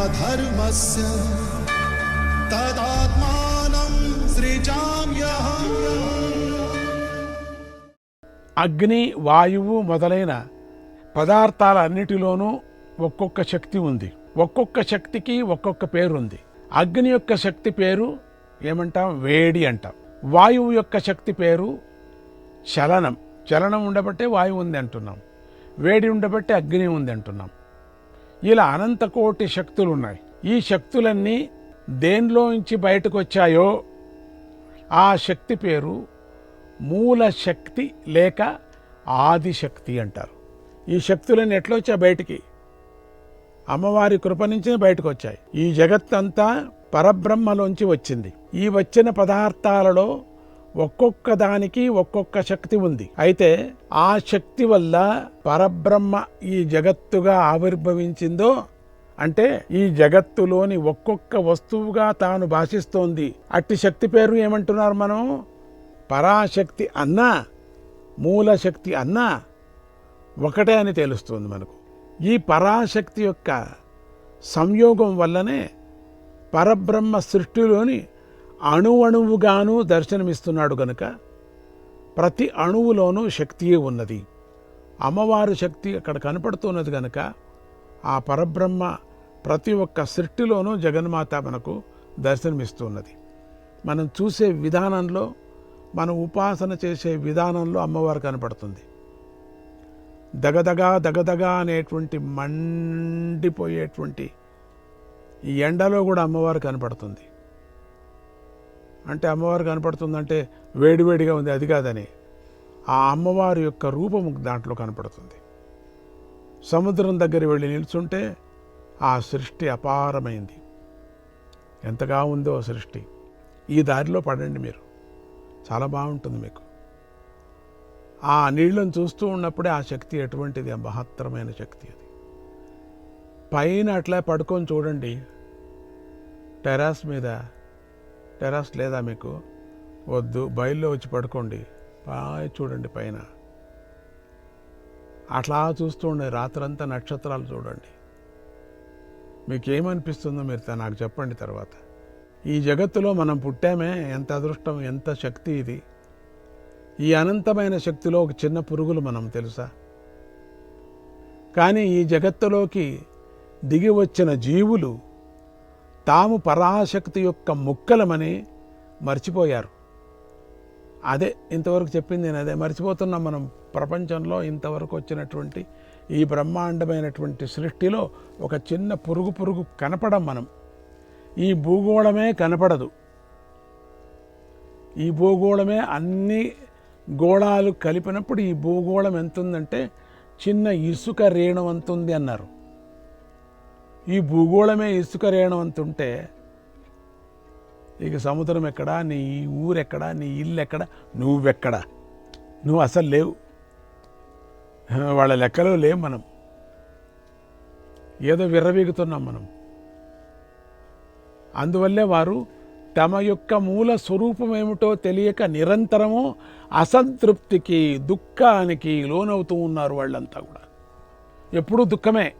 अधर्मस्य तदात्मानं सृजाम्यहम् అగ్ని వాయువు మొదలైన పదార్థాలన్నిటిలోనూ ఒక్కొక్క శక్తి ఉంది ఒక్కొక్క శక్తికి ఒక్కొక్క పేరు ఉంది అగ్ని యొక్క శక్తి పేరు ఏమంటాం వేడి అంటాం వాయువు యొక్క శక్తి పేరు చలనం చలనం ఉండబట్టే వాయువు ఉంది అంటున్నాం వేడి ఉండబట్టే అగ్ని ఉంది అంటున్నాం ఇలా అనంత కోటి శక్తులు ఉన్నాయి ఈ శక్తులన్నీ దేనిలోంచి బయటకు వచ్చాయో ఆ శక్తి పేరు మూల శక్తి లేక ఆదిశక్తి అంటారు. ఈ శక్తులన్నీ ఎట్లా వచ్చాయి బయటికి? అమ్మవారి కృప నుంచే బయటకు వచ్చాయి ఈ జగత్తంతా పరబ్రహ్మలోంచి వచ్చింది. ఈ వచ్చిన పదార్థాలలో ఒక్కొక్క దానికి ఒక్కొక్క శక్తి ఉంది. అయితే ఆ శక్తి వల్ల పరబ్రహ్మ ఈ జగత్తుగా ఆవిర్భవించిందో అంటే ఈ జగత్తులోని ఒక్కొక్క వస్తువుగా తాను భాషిస్తోంది. అట్టి శక్తి పేరు ఏమంటున్నారు మనం? పరాశక్తి అన్నా మూలశక్తి అన్నా ఒకటే అని తెలుస్తుంది మనకు. ఈ పరాశక్తి యొక్క సంయోగం వల్లనే పరబ్రహ్మ సృష్టిలోని అణువణువుగాను దర్శనమిస్తున్నాడు గనుక ప్రతి అణువులోనూ శక్తియే ఉన్నది. అమ్మవారి శక్తి అక్కడ కనపడుతున్నది గనుక ఆ పరబ్రహ్మ ప్రతి ఒక్క సృష్టిలోనూ జగన్మాత మనకు దర్శనమిస్తున్నది. మనం చూసే విధానంలో మనం ఉపాసన చేసే విధానంలో అమ్మవారు కనపడుతుంది. దగదగా దగదగా అనేటువంటి మండిపోయేటువంటి ఈ ఎండలో కూడా అమ్మవారు కనపడుతుంది. అంటే అమ్మవారు కనపడుతుందంటే వేడివేడిగా ఉంది అది కాదని ఆ అమ్మవారి యొక్క రూపము దాంట్లో కనపడుతుంది. సముద్రం దగ్గర వెళ్ళి నిల్చుంటే ఆ సృష్టి అపారమైంది. ఎంతగా ఉందో సృష్టి. ఈ దారిలో పడండి మీరు. చాలా బాగుంటుంది మీకు. ఆ నీళ్ళను చూస్తూ ఉన్నప్పుడే ఆ శక్తి ఎటువంటిది? ఆ మహత్తరమైన శక్తి అది. పైన అట్లా పడుకొని చూడండి. టెరాస్ మీద టెరాస్ లేదా మీకు? వద్దు బయల్లో వచ్చి పడుకోండి. బాగా చూడండి పైన. అట్లా చూస్తూ ఉండే రాత్రంతా నక్షత్రాలు చూడండి. మీకేమనిపిస్తుందో మీరు నాకు చెప్పండి తర్వాత. ఈ జగత్తులో మనం పుట్టామే ఎంత అదృష్టం ఎంత శక్తి ఇది? ఈ అనంతమైన శక్తిలో ఒక చిన్న పురుగులు మనం తెలుసా? కానీ ఈ జగత్తులోకి దిగి వచ్చిన జీవులు తాము పరాశక్తి యొక్క ముక్కలమని మర్చిపోయారు. అదే ఇంతవరకు చెప్పింది నేను అదే మర్చిపోతున్నాం మనం ప్రపంచంలో ఇంతవరకు వచ్చినటువంటి ఈ బ్రహ్మాండమైనటువంటి సృష్టిలో ఒక చిన్న పురుగు పురుగు కనపడం మనం. ఈ భూగోళమే కనపడదు. ఈ భూగోళమే అన్ని గోళాలు కలిపినప్పుడు ఈ భూగోళం ఎంత ఉందంటే చిన్న ఇసుక రేణం అంతుంది అన్నారు. ఈ భూగోళమే ఇసుక రేణం అంత ఉంటే ఇక సముద్రం ఎక్కడా నీ ఊరెక్కడా నీ ఇల్లు ఎక్కడ నువ్వెక్కడా? నువ్వు అసలు లేవు. వాళ్ళ లెక్కలో లేవు మనం. ఏదో విర్రవీగుతున్నాం మనం. అందువల్లే వారు తమ యొక్క మూల స్వరూపం ఏమిటో తెలియక నిరంతరము అసంతృప్తికి దుఃఖానికి లోనవుతూ ఉన్నారు వాళ్ళంతా కూడా. ఎప్పుడూ దుఃఖమే.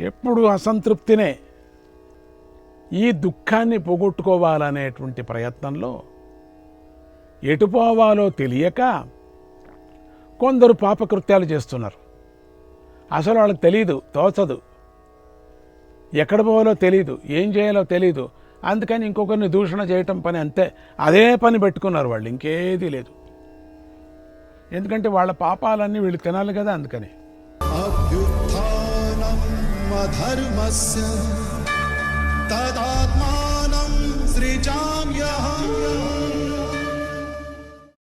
ఎప్పుడు అసంతృప్తినే. ఈ దుఃఖాన్ని పోగొట్టుకోవాలనేటువంటి ప్రయత్నంలో ఎటు పోవాలో తెలియక కొందరు పాపకృత్యాలు చేస్తున్నారు. అసలు వాళ్ళకి తెలియదు తోచదు. ఎక్కడ పోవాలో తెలియదు ఏం చేయాలో తెలియదు అందుకని ఇంకొకరిని దూషణ చేయటం పని అంతే. అదే పని పెట్టుకున్నారు వాళ్ళు ఇంకేదీ లేదు. ఎందుకంటే వాళ్ళ పాపాలన్నీ వీళ్ళు తినాలి కదా అందుకని. धर्मस्य तदात्मानं सृजाम्यहम्।